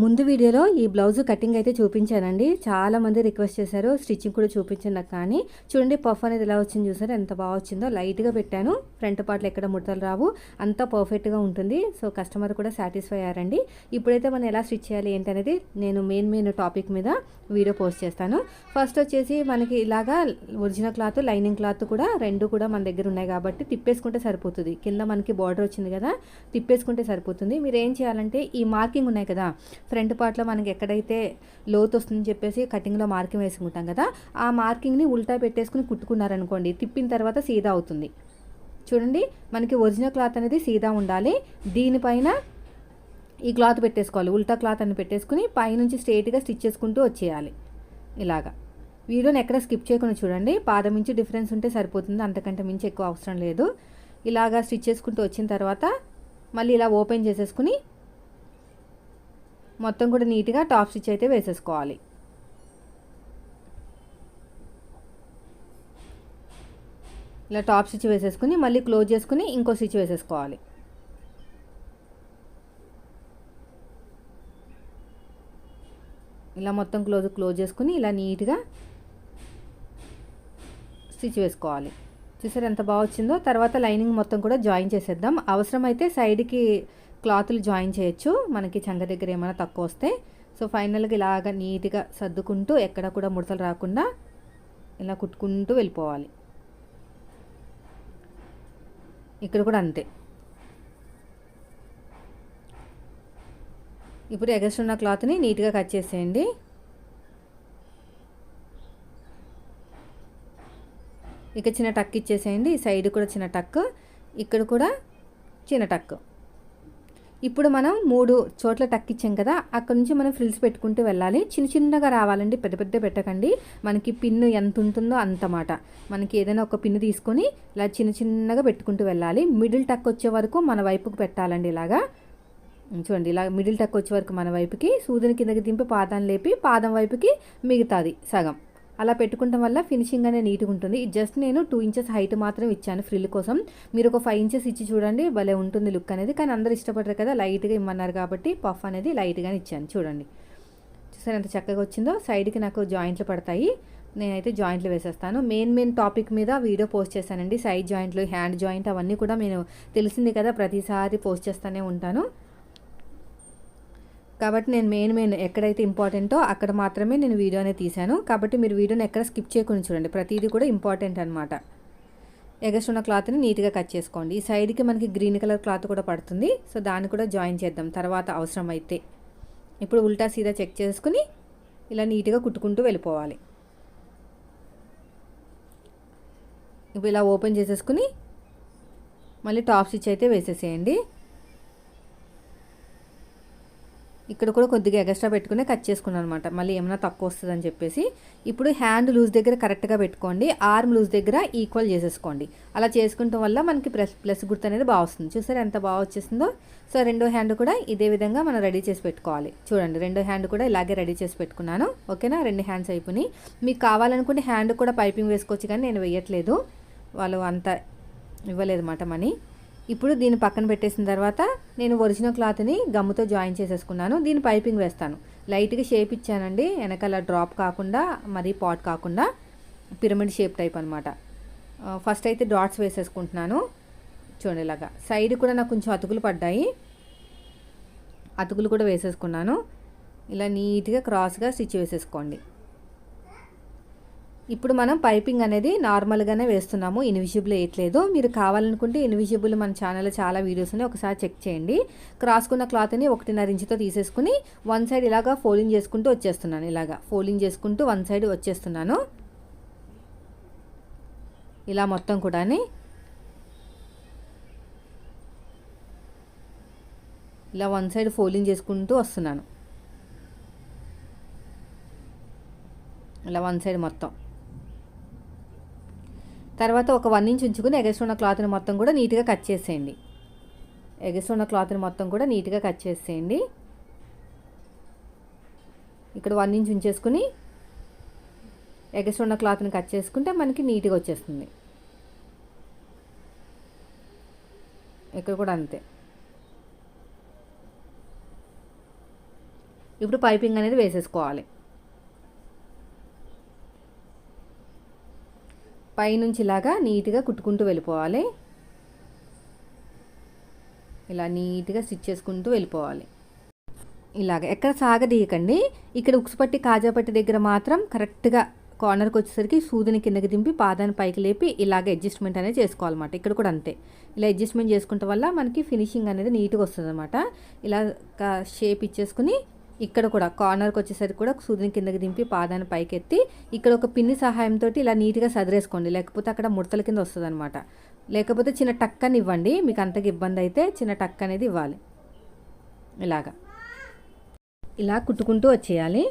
ముందు వీడియోలో ఈ బ్లౌజ్ కటింగ్ అయితే చూపించానండి. చాలామంది రిక్వెస్ట్ చేశారు. స్టిచ్చింగ్ కూడా చూపించాను నాకు కానీ చూడండి పఫ్ అనేది ఎలా వచ్చింది చూసారు? ఎంత బాగా వచ్చిందో. లైట్గా పెట్టాను. ఫ్రంట్ పార్ట్లు ఎక్కడ ముడతలు రావు. అంతా పర్ఫెక్ట్గా ఉంటుంది. సో కస్టమర్ కూడా సాటిస్ఫై అయ్యారండి. ఇప్పుడైతే మనం ఎలా స్టిచ్ చేయాలి ఏంటనేది నేను మెయిన్ మెయిన్ టాపిక్ మీద వీడియో పోస్ట్ చేస్తాను. ఫస్ట్ వచ్చేసి మనకి ఇలాగా ఒరిజినల్ క్లాత్ లైనింగ్ క్లాత్ కూడా రెండు కూడా మన దగ్గర ఉన్నాయి కాబట్టి తిప్పేసుకుంటే సరిపోతుంది. కింద మనకి బార్డర్ వచ్చింది కదా తిప్పేసుకుంటే సరిపోతుంది. మీరు ఏం చేయాలంటే ఈ మార్కింగ్ ఉన్నాయి కదా ఫ్రంట్ పార్ట్లో మనకి ఎక్కడైతే లోతు వస్తుందని చెప్పేసి కటింగ్లో మార్కింగ్ వేసుకుంటాం కదా ఆ మార్కింగ్ని ఉల్టా పెట్టేసుకుని కుట్టుకున్నారనుకోండి తిప్పిన తర్వాత సీదా అవుతుంది. చూడండి మనకి ఒరిజినల్ క్లాత్ అనేది సీదా ఉండాలి. దీనిపైన ఈ క్లాత్ పెట్టేసుకోవాలి. ఉల్టా క్లాత్ అని పెట్టేసుకుని పైనుంచి స్ట్రేట్గా స్టిచ్ చేసుకుంటూ వచ్చేయాలి. ఇలాగా. వీడియోని ఎక్కడ స్కిప్ చేయకుండా చూడండి. పాదం మించి డిఫరెన్స్ ఉంటే సరిపోతుంది. అంతకంటే మించి ఎక్కువ అవసరం లేదు. ఇలాగా స్టిచ్ చేసుకుంటూ వచ్చిన తర్వాత మళ్ళీ ఇలా ఓపెన్ చేసేసుకుని మొత్తం కూడా నీట్గా టాప్ స్టిచ్ అయితే వేసేసుకోవాలి. ఇలా టాప్ స్టిచ్ వేసేసుకుని మళ్ళీ క్లోజ్ చేసుకుని ఇంకో స్టిచ్ వేసేసుకోవాలి. ఇలా మొత్తం క్లోజ్ క్లోజ్ చేసుకుని ఇలా నీట్గా స్టిచ్ వేసుకోవాలి. చూసారు ఎంత బాగా వచ్చిందో? తర్వాత లైనింగ్ మొత్తం కూడా జాయిన్ చేసేద్దాం. అవసరమైతే సైడ్కి క్లాతులు జాయిన్ చేయొచ్చు. మనకి చంగ దగ్గర ఏమైనా తక్కువ వస్తే. సో ఫైనల్గా ఇలాగ నీట్గా సర్దుకుంటూ ఎక్కడ కూడా ముడతలు రాకుండా ఇలా కుట్టుకుంటూ వెళ్ళిపోవాలి. ఇక్కడ కూడా అంతే. ఇప్పుడు ఎగస్ట్ ఉన్న క్లాత్ని నీట్గా కట్ చేసేయండి. ఇక చిన్న టక్ ఇచ్చేసేయండి. సైడ్ కూడా చిన్న టక్. ఇక్కడ కూడా చిన్న టక్. ఇప్పుడు మనం మూడు చోట్ల టక్కిచ్చాం కదా అక్కడ నుంచి మనం ఫ్రిల్స్ పెట్టుకుంటూ వెళ్ళాలి. చిన్న చిన్నగా రావాలండి పెద్ద పెద్ద పెట్టకండి. మనకి పిన్ను ఎంత ఉంటుందో అంతమాట మనకి ఏదైనా ఒక పిన్ను తీసుకొని ఇలా చిన్న చిన్నగా పెట్టుకుంటూ వెళ్ళాలి. మిడిల్ టక్ వచ్చే వరకు మన వైపుకు పెట్టాలండి ఇలాగా. చూడండి ఇలా మిడిల్ టక్ వచ్చే వరకు మన వైపుకి సూదిని కిందకి దింపి పాదం లేపి పాదం వైపుకి మిగతాది సగం. అలా పెట్టుకుంటాం వల్ల ఫినిషింగ్ అనేది నీట్గా ఉంటుంది. ఇది జస్ట్ నేను టూ ఇంచెస్ హైట్ మాత్రం ఇచ్చాను ఫ్రిల్ కోసం. మీరు ఒక ఫైవ్ ఇంచెస్ ఇచ్చి చూడండి భలే ఉంటుంది లుక్ అనేది. కానీ అందరు ఇష్టపడరు కదా లైట్గా ఇమ్మన్నారు కాబట్టి పఫ్ అనేది లైట్గానే ఇచ్చాను. చూడండి. చూసారు ఎంత చక్కగా వచ్చిందో? సైడ్కి నాకు జాయింట్లు పడతాయి. నేనైతే జాయింట్లు వేసేస్తాను. మెయిన్ మెయిన్ టాపిక్ మీద వీడియో పోస్ట్ చేశానండి. సైడ్ జాయింట్లు హ్యాండ్ జాయింట్ అవన్నీ కూడా నేను తెలిసింది కదా ప్రతిసారి పోస్ట్ చేస్తూనే ఉంటాను. కాబట్టి నేను మెయిన్ మెయిన్ ఎక్కడైతే ఇంపార్టెంటో అక్కడ మాత్రమే నేను వీడియో అనేది తీశాను. కాబట్టి మీరు వీడియోని ఎక్కడ స్కిప్ చేయకుండా చూడండి. ప్రతిదీ కూడా ఇంపార్టెంట్ అనమాట ఎగస్ట్ ఉన్న క్లాత్ని నీట్గా కట్ చేసుకోండి. ఈ సైడ్కి మనకి గ్రీన్ కలర్ క్లాత్ కూడా పడుతుంది. సో దాన్ని కూడా జాయిన్ చేద్దాం. తర్వాత అవసరం అయితే ఇప్పుడు ఉల్టా సీదా చెక్ చేసుకుని ఇలా నీట్గా కుట్టుకుంటూ వెళ్ళిపోవాలి. ఇప్పుడు ఇలా ఓపెన్ చేసేసుకుని మళ్ళీ టాప్ స్టిచ్ అయితే వేసేసేయండి. ఇక్కడ కూడా కొద్దిగా ఎక్స్ట్రా పెట్టుకుని కట్ చేసుకున్నాను అనమాట మళ్ళీ ఏమైనా తక్కువ వస్తుందని చెప్పేసి. ఇప్పుడు హ్యాండ్ లూజ్ దగ్గర కరెక్ట్గా పెట్టుకోండి. ఆర్మ్ లూజ్ దగ్గర ఈక్వల్ చేసేసుకోండి. అలా చేసుకుంటాం వల్ల మనకి ప్లస్ ప్లస్ గుర్తు అనేది బాగా వస్తుంది. చూసారు ఎంత బాగా వచ్చేసిందో? సో రెండో హ్యాండ్ కూడా ఇదే విధంగా మనం రెడీ చేసి పెట్టుకోవాలి. చూడండి రెండో హ్యాండ్ కూడా ఇలాగే రెడీ చేసి పెట్టుకున్నాను. ఓకేనా రెండు హ్యాండ్స్ అయిపోయినాయి. మీకు కావాలనుకుంటే హ్యాండ్ కూడా పైపింగ్ వేసుకోవచ్చు కానీ నేను వేయట్లేదు. వాళ్ళు అంత ఇవ్వలేదు మాట మనీ. ఇప్పుడు దీన్ని పక్కన పెట్టేసిన తర్వాత నేను ఒరిజినల్ క్లాత్ని గమ్ముతో జాయిన్ చేసేసుకున్నాను. దీని పైపింగ్ వేస్తాను. లైట్గా షేప్ ఇచ్చానండి. వెనకాల డ్రాప్ కాకుండా మరీ పాట్ కాకుండా పిరమిడ్ షేప్ టైప్ అనమాట ఫస్ట్ అయితే డాట్స్ వేసేసుకుంటున్నాను. చూడండి సైడ్ కూడా నాకు కొంచెం అతుకులు పడ్డాయి. అతుకులు కూడా వేసేసుకున్నాను. ఇలా నీట్గా క్రాస్గా స్టిచ్ వేసేసుకోండి ఇప్పుడు మనం పైపింగ్ అనేది నార్మల్గానే వేస్తున్నాము. ఇన్విజిబుల్ వేయట్లేదు. మీరు కావాలనుకుంటే ఇన్విజిబుల్ మన ఛానల్లో చాలా వీడియోస్ ఉన్నాయి. ఒకసారి చెక్ చేయండి. క్రాస్కున్న క్లాత్ని ఒకటిన్నర ఇంచుతో తీసేసుకుని వన్ సైడ్ ఇలాగా ఫోల్డింగ్ చేసుకుంటూ వచ్చేస్తున్నాను. ఇలాగా ఫోల్డింగ్ చేసుకుంటూ వన్ సైడ్ వచ్చేస్తున్నాను. ఇలా మొత్తం కూడా ఇలా వన్ సైడ్ ఫోల్డింగ్ చేసుకుంటూ వస్తున్నాను. ఇలా వన్ సైడ్ మొత్తం. తర్వాత ఒక వన్ ఇంచ్ ఉంచుకుని ఎగసున్న క్లాత్ని మొత్తం కూడా నీట్గా కట్ చేసేయండి. ఎగసున్న క్లాత్ని మొత్తం కూడా నీట్గా కట్ చేసేయండి. ఇక్కడ వన్ ఇంచ్ ఉంచేసుకుని ఎగసున్న క్లాత్ని కట్ చేసుకుంటే మనకి నీట్గా వచ్చేస్తుంది. ఇక్కడ కూడా అంతే. ఇప్పుడు పైపింగ్ అనేది వేసేసుకోవాలి. పైనుంచి ఇలాగా నీట్గా కుట్టుకుంటూ వెళ్ళిపోవాలి. ఇలా నీట్గా స్టిచ్ చేసుకుంటూ వెళ్ళిపోవాలి. ఇలాగ ఎక్కడ సాగదీయకండి. ఇక్కడ ఉక్సుపట్టి కాజాపట్టి దగ్గర మాత్రం కరెక్ట్గా కార్నర్కి వచ్చేసరికి సూదిని కిందకి దింపి పాదాన్ని పైకి లేపి ఇలాగ అడ్జస్ట్మెంట్ అనేది చేసుకోవాలన్నమాట. ఇక్కడ కూడా అంతే. ఇలా అడ్జస్ట్మెంట్ చేసుకుంటే వల్ల మనకి ఫినిషింగ్ అనేది నీట్గా వస్తుంది అనమాట ఇలా షేప్ ఇచ్చేసుకుని ఇక్కడ కూడా కార్నర్కి వచ్చేసరికి కూడా సూదిని కిందకి దింపి పాదాన్ని పైకి ఎత్తి ఇక్కడ ఒక పిన్ని సహాయంతో ఇలా నీట్గా సదిరేసుకోండి. లేకపోతే అక్కడ ముడతల కింద వస్తుంది అనమాట లేకపోతే చిన్న టక్ అని ఇవ్వండి. మీకు అంతగా ఇబ్బంది అయితే చిన్న టక్ అనేది ఇవ్వాలి. ఇలాగా. ఇలా కుట్టుకుంటూ వచ్చేయాలి.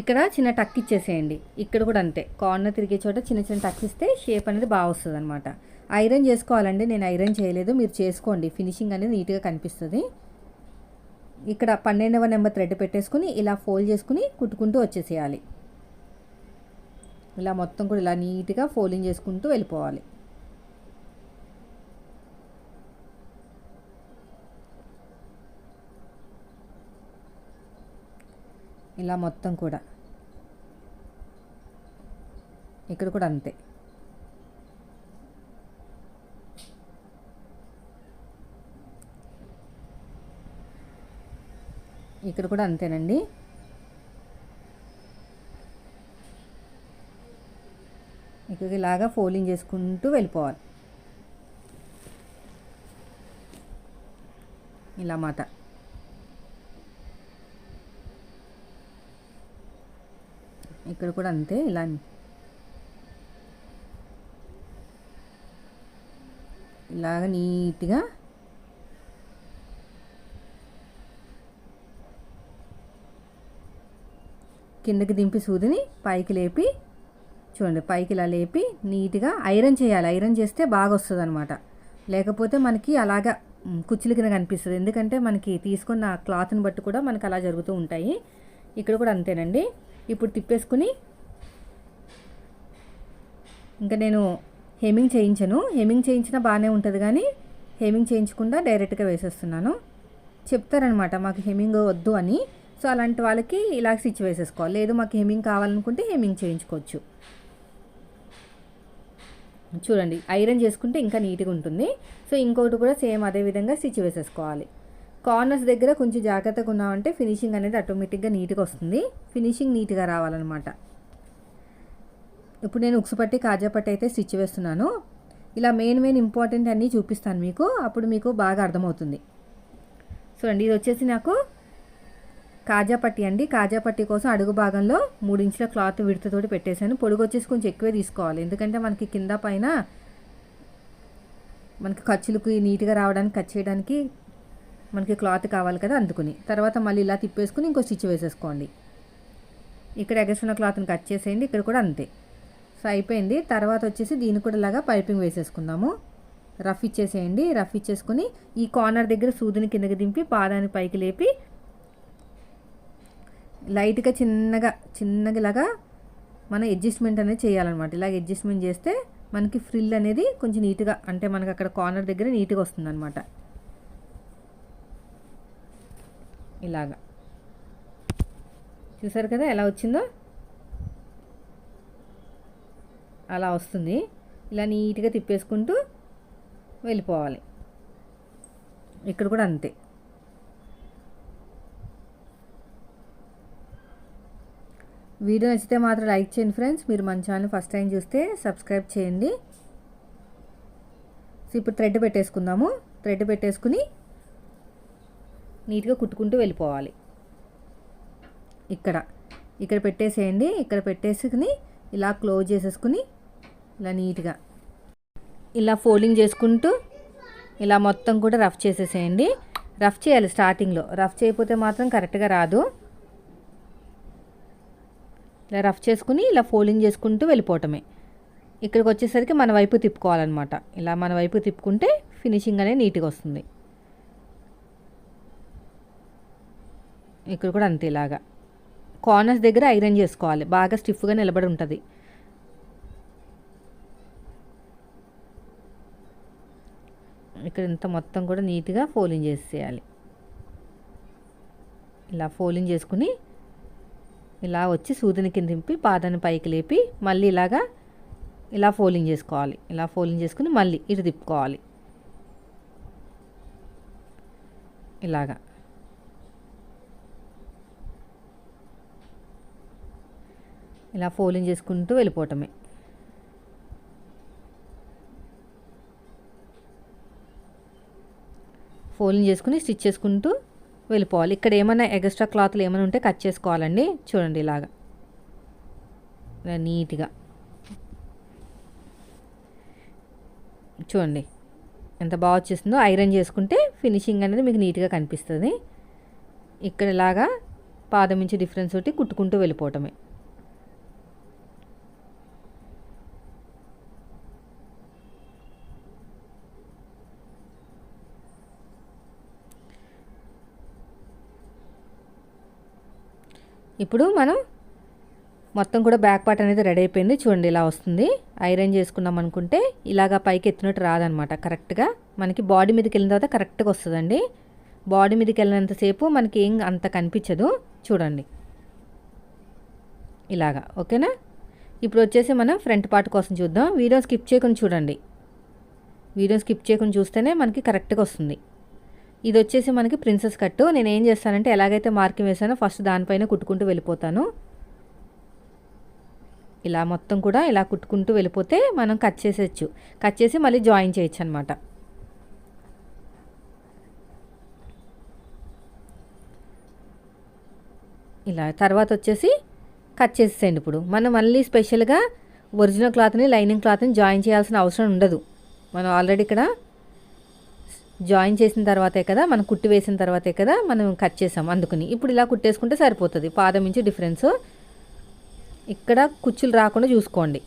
ఇక్కడ చిన్న టక్ ఇచ్చేసేయండి. ఇక్కడ కూడా అంతే. కార్నర్ తిరిగే చోట చిన్న చిన్న టక్ ఇస్తే షేప్ అనేది బాగా వస్తుంది అనమాట ఐరన్ చేసుకోవాలండి. నేను ఐరన్ చేయలేదు. మీరు చేసుకోండి. ఫినిషింగ్ అనేది నీట్గా కనిపిస్తుంది. ఇక్కడ పన్నెండవ నెంబర్ థ్రెడ్ పెట్టేసుకుని ఇలా ఫోల్డ్ చేసుకుని కుట్టుకుంటూ వచ్చేసేయాలి. ఇలా మొత్తం కూడా ఇలా నీట్గా ఫోల్డింగ్ చేసుకుంటూ వెళ్ళిపోవాలి. ఇలా మొత్తం కూడా. ఇక్కడ కూడా అంతే. ఇక్కడ కూడా అంతేనండి. ఇక్కడికి ఇలాగా ఫోల్డింగ్ చేసుకుంటూ వెళ్ళిపోవాలి. ఇలా మాట. ఇక్కడ కూడా అంతే ఇలా ఇలాగ నీట్గా కిందకి దింపి సూదిని పైకి లేపి చూడండి పైకి ఇలా లేపి నీట్గా ఐరన్ చేయాలి. ఐరన్ చేస్తే బాగా వస్తుంది అనమాట లేకపోతే మనకి అలాగా కుచ్చులు కింద కనిపిస్తుంది. ఎందుకంటే మనకి తీసుకున్న క్లాత్ని బట్టి కూడా మనకి అలా జరుగుతూ ఉంటాయి. ఇక్కడ కూడా అంతేనండి. ఇప్పుడు తిప్పేసుకుని ఇంకా నేను హెమింగ్ చేయించను. హెమింగ్ చేయించినా బాగానే ఉంటుంది కానీ హెమింగ్ చేయించకుండా డైరెక్ట్గా వేసేస్తున్నాను. చెప్తారనమాట మాకు హెమింగ్ వద్దు అని. సో అలాంటి వాళ్ళకి ఇలా స్టిచ్ వేసేసుకోవాలి. లేదు మాకు హెమింగ్ కావాలనుకుంటే హెమింగ్ చేయించుకోవచ్చు. చూడండి ఐరన్ చేసుకుంటే ఇంకా నీట్గా ఉంటుంది. సో ఇంకోటి కూడా సేమ్ అదే విధంగా స్టిచ్ వేసేసుకోవాలి. కార్నర్స్ దగ్గర కొంచెం జాగ్రత్తగా ఉన్నామంటే ఫినిషింగ్ అనేది ఆటోమేటిక్గా నీట్గా వస్తుంది. ఫినిషింగ్ నీట్గా రావాలన్నమాట. ఇప్పుడు నేను ఉక్సుపట్టి కాజాపట్టి అయితే స్టిచ్ వేస్తున్నాను. ఇలా మెయిన్ మెయిన్ ఇంపార్టెంట్ అన్నీ చూపిస్తాను మీకు. అప్పుడు మీకు బాగా అర్థమవుతుంది. చూడండి ఇది వచ్చేసి నాకు కాజాపట్టి అండి. కాజాపట్టి కోసం అడుగు భాగంలో మూడు ఇంచుల క్లాత్ విడతతోటి పెట్టేశాను. పొడుగు వచ్చేసి కొంచెం ఎక్కువే తీసుకోవాలి. ఎందుకంటే మనకి కింద పైన మనకి ఖర్చులకు నీట్గా రావడానికి కట్ చేయడానికి మనకి క్లాత్ కావాలి కదా అందుకుని. తర్వాత మళ్ళీ ఇలా తిప్పేసుకుని ఇంకో స్టిచ్ వేసేసుకోండి. ఇక్కడ ఎగసిన క్లాత్ని కట్ చేసేయండి. ఇక్కడ కూడా అంతే. సో అయిపోయింది. తర్వాత వచ్చేసి దీన్ని కూడా ఇలాగా పైపింగ్ వేసేసుకుందాము. రఫ్ ఇచ్చేసేయండి. రఫ్ ఇచ్చేసుకుని ఈ కార్నర్ దగ్గర సూదిని కిందకి దింపి పాదాన్ని పైకి లేపి లైట్గా చిన్నగా చిన్నగా ఇలాగా మనం అడ్జస్ట్మెంట్ అనేది చేయాలన్నమాట. ఇలాగ అడ్జస్ట్మెంట్ చేస్తే మనకి ఫ్రిల్ అనేది కొంచెం నీట్గా అంటే మనకి అక్కడ కార్నర్ దగ్గర నీట్గా వస్తుంది అనమాట ఇలాగా. చూసారు కదా ఎలా వచ్చిందో? అలా వస్తుంది. ఇలా నీట్గా తిప్పేసుకుంటూ వెళ్ళిపోవాలి. ఇక్కడ కూడా అంతే. వీడియో నచ్చితే మాత్రం లైక్ చేయండి ఫ్రెండ్స్. మీరు మన ఛానల్ ఫస్ట్ టైం చూస్తే సబ్స్క్రైబ్ చేయండి. సో ఇప్పుడు థ్రెడ్ పెట్టేసుకుందాము. థ్రెడ్ పెట్టేసుకుని నీట్గా కుట్టుకుంటూ వెళ్ళిపోవాలి. ఇక్కడ. ఇక్కడ పెట్టేసేయండి. ఇక్కడ పెట్టేసుకుని ఇలా క్లోజ్ చేసేసుకుని ఇలా నీట్గా ఇలా ఫోల్డింగ్ చేసుకుంటూ ఇలా మొత్తం కూడా రఫ్ చేసేసేయండి. రఫ్ చేయాలి స్టార్టింగ్లో. రఫ్ చేయకపోతే మాత్రం కరెక్ట్గా రాదు. ఇలా రఫ్ చేసుకుని ఇలా ఫోల్డింగ్ చేసుకుంటూ వెళ్ళిపోవటమే. ఇక్కడికి వచ్చేసరికి మన వైపు తిప్పుకోవాలన్నమాట. ఇలా మన వైపు తిప్పుకుంటే ఫినిషింగ్ అనేది నీట్గా వస్తుంది. ఇక్కడ కూడా అంతే ఇలాగా. కార్నర్స్ దగ్గర ఐరన్ చేసుకోవాలి. బాగా స్టిఫ్గా నిలబడి ఉంటుంది. ఇక్కడ ఇంత మొత్తం కూడా నీట్గా ఫోలింగ్ చేసేయాలి. ఇలా ఫోలింగ్ చేసుకుని ఇలా వచ్చి సూదిని కింద దింపి పాదాన్ని పైకి లేపి మళ్ళీ ఇలాగా ఇలా ఫోల్డింగ్ చేసుకోవాలి. ఇలా ఫోల్డింగ్ చేసుకుని మళ్ళీ ఇటు తిప్పుకోవాలి. ఇలాగా. ఇలా ఫోల్డింగ్ చేసుకుంటూ వెళ్ళిపోవటమే. ఫోల్డింగ్ చేసుకుని స్టిచ్ చేసుకుంటూ వెళ్ళిపోవాలి. ఇక్కడ ఏమైనా ఎక్స్ట్రా క్లాత్లు ఏమైనా ఉంటే కట్ చేసుకోవాలండి. చూడండి ఇలాగా. ఇలా నీట్గా. చూడండి. ఎంత బాగా వచ్చేస్తుందో ఐరన్ చేసుకుంటే ఫినిషింగ్ అనేది మీకు నీట్గా కనిపిస్తుంది. ఇక్కడ ఇలాగా పాదం నుంచి డిఫరెన్స్ ఒకటి కుట్టుకుంటూ వెళ్ళిపోవటమే. ఇప్పుడు మనం మొత్తం కూడా బ్యాక్ పార్ట్ అనేది రెడీ అయిపోయింది. చూడండి ఇలా వస్తుంది. ఐరన్ చేసుకున్నాం అనుకుంటే ఇలాగా పైకి ఎత్తినట్టు రాదనమాట. కరెక్ట్గా మనకి బాడీ మీదకి వెళ్ళిన తర్వాత కరెక్ట్గా వస్తుందండి. బాడీ మీదకి వెళ్ళినంతసేపు మనకి ఏం అంత కనిపించదు. చూడండి. ఇలాగా. ఓకేనా ఇప్పుడు వచ్చేసి మనం ఫ్రంట్ పార్ట్ కోసం చూద్దాం. వీడియో స్కిప్ చేయకుండా చూడండి. వీడియో స్కిప్ చేయకుండా చూస్తేనే మనకి కరెక్ట్గా వస్తుంది. ఇది వచ్చేసి మనకి ప్రిన్సెస్ కట్టు. నేను ఏం చేస్తానంటే ఎలాగైతే మార్కింగ్ వేసానో ఫస్ట్ దానిపైన కుట్టుకుంటూ వెళ్ళిపోతాను. ఇలా మొత్తం కూడా ఇలా కుట్టుకుంటూ వెళ్ళిపోతే మనం కట్ చేసేయచ్చు. కట్ చేసి మళ్ళీ జాయిన్ చేయొచ్చు అనమాట ఇలా తర్వాత వచ్చేసి కట్ చేసేయండి ఇప్పుడు. మనం మళ్ళీ స్పెషల్గా ఒరిజినల్ క్లాత్ని లైనింగ్ క్లాత్ని జాయిన్ చేయాల్సిన అవసరం ఉండదు. మనం ఆల్రెడీ ఇక్కడ జాయిన్ చేసిన తర్వాతే కదా మనం కుట్టి వేసిన తర్వాతే కదా మనం కట్ చేసాం అందుకని. ఇప్పుడు ఇలా కుట్టేసుకుంటే సరిపోతుంది. పాదం నుంచి డిఫరెన్స్. ఇక్కడ కుచ్చులు రాకుండా చూసుకోండి.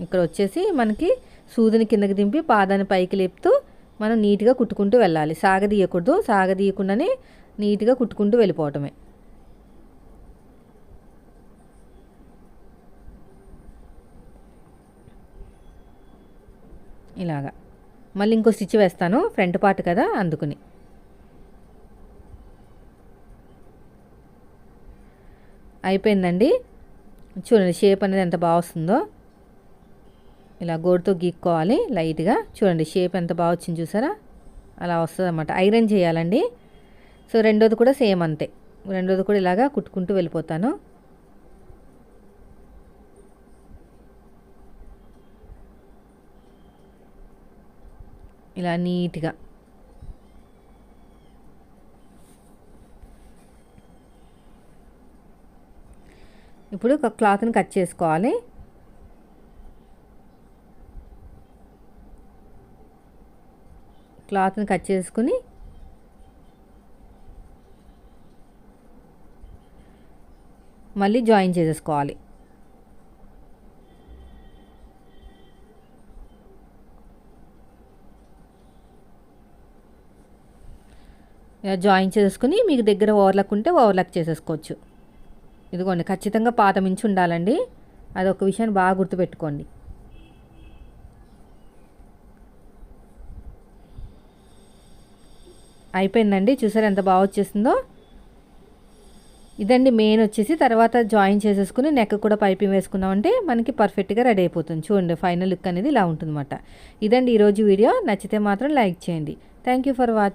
ఇక్కడ వచ్చేసి మనకి సూదిని కిందకి దింపి పాదాన్ని పైకి లేపుతూ మనం నీట్గా కుట్టుకుంటూ వెళ్ళాలి. సాగదీయకూడదు సాగదీయకుండానే నీట్గా కుట్టుకుంటూ వెళ్ళిపోవటమే. ఇలాగా. మళ్ళీ ఇంకో స్టిచ్ వేస్తాను ఫ్రంట్ పార్ట్ కదా అందుకుని. అయిపోయిందండి. చూడండి షేప్ అనేది ఎంత బాగా వస్తుందో. ఇలా గోడుతో గీక్కోవాలి లైట్గా. చూడండి షేప్ ఎంత బాగా వచ్చింది చూసారా? అలా వస్తుంది అన్నమాట ఐరన్ చేయాలండి. సో రెండోది కూడా సేమ్ అంతే. రెండోది కూడా ఇలాగా కుట్టుకుంటూ వెళ్ళిపోతాను. ఇలా నీట్గా. ఇప్పుడు ఒక క్లాత్ని కట్ చేసుకోవాలి. క్లాత్ని కట్ చేసుకుని మళ్ళీ జాయిన్ చేసేసుకోవాలి. జాయిన్ చేసుకుని మీకు దగ్గర ఓవర్లక్ ఉంటే ఓవర్లక్ చేసేసుకోవచ్చు. ఇదిగోండి ఖచ్చితంగా పాత మించి ఉండాలండి. అదొక విషయాన్ని బాగా గుర్తుపెట్టుకోండి. అయిపోయిందండి చూసారు ఎంత బాగా వచ్చేసిందో? ఇదండి మెయిన్ వచ్చేసి తర్వాత జాయిన్ చేసేసుకుని నెక్ కూడా పైపింగ్ వేసుకున్నామంటే మనకి పర్ఫెక్ట్గా రెడీ అయిపోతుంది. చూడండి ఫైనల్ లుక్ అనేది ఇలా ఉంటుందన్నమాట. ఇదండి ఈరోజు వీడియో. నచ్చితే మాత్రం లైక్ చేయండి. Thank you for watching